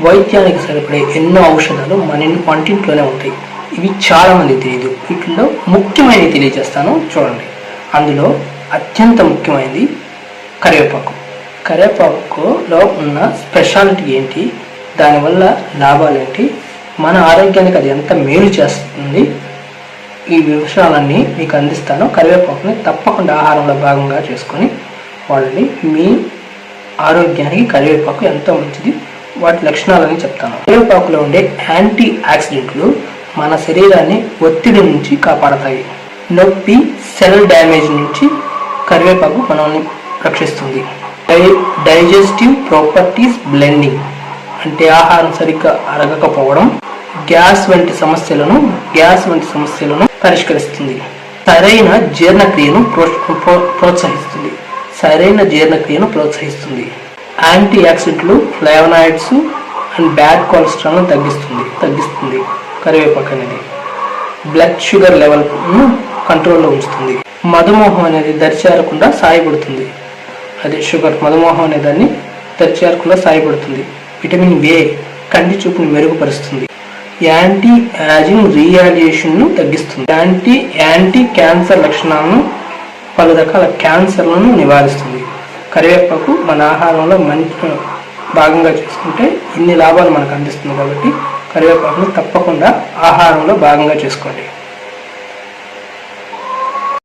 వైద్యానికి సరిపడే ఎన్నో ఔషధాలు మన వంటింట్లోనే ఉంటాయి. ఇవి చాలా మంది తెలియదు వీటిల్లో ముఖ్యమైనవి తెలియజేస్తాను. చూడండి. అందులో అత్యంత ముఖ్యమైనది కరివేపాకు. కరివేపాకులో ఉన్న స్పెషాలిటీ ఏంటి? దానివల్ల లాభాలు ఏంటి? మన ఆరోగ్యానికి అది ఎంత మేలు చేస్తుంది? ఈ విషయాలన్నీ మీకు అందిస్తాను. కరివేపాకుని తప్పకుండా ఆహారంలో భాగంగా చేసుకొని వాళ్ళని మీ ఆరోగ్యానికి కరివేపాకు ఎంతో మంచిది. వాటి లక్షణాలని చెప్తాను. కరివేపాకులో ఉండే యాంటీ ఆక్సిడెంట్లు మన శరీరాన్ని ఒత్తిడి నుంచి కాపాడతాయి. నొప్పి సెల్ డ్యామేజ్ నుంచి కరివేపాకు మనల్ని రక్షిస్తుంది. డై డైజెస్టివ్ ప్రాపర్టీస్ బ్లెండింగ్ అంటే ఆహారం సరిగ్గా అరగకపోవడం గ్యాస్ వంటి సమస్యలను గ్యాస్ వంటి సమస్యలను పరిష్కరిస్తుంది. సరైన జీర్ణక్రియను ప్రో- ప్రోత్సహిస్తుంది. సరైన జీర్ణక్రియను ప్రోత్సహిస్తుంది. యాంటీ ఆక్సిడెంట్లు ఫ్లేవనాయిడ్స్ అండ్ బ్యాడ్ కొలెస్ట్రాల్ను తగ్గిస్తుంది తగ్గిస్తుంది కరివేపాకు అనేది బ్లడ్ షుగర్ లెవెల్ను కంట్రోల్లో ఉంచుతుంది. మధుమేహం అనేది దరిచేరకుండా సాయపడుతుంది. అదే షుగర్ మధుమేహం అనే దాన్ని దరిచేరకుండా సాయపడుతుంది. విటమిన్ ఏ కంటి చూపును మెరుగుపరుస్తుంది. యాంటీ యాజింగ్ రియాలియేషన్ను తగ్గిస్తుంది. యాంటీ యాంటీ క్యాన్సర్ లక్షణాలను పలు రకాల క్యాన్సర్లను నివారిస్తుంది. కరివేపాకు మన ఆహారంలో మంచి భాగంగా చేసుకుంటే ఇన్ని లాభాలు మనకు అందిస్తుంది కాబట్టి కరివేపాకును తప్పకుండా ఆహారంలో భాగంగా చేసుకోండి.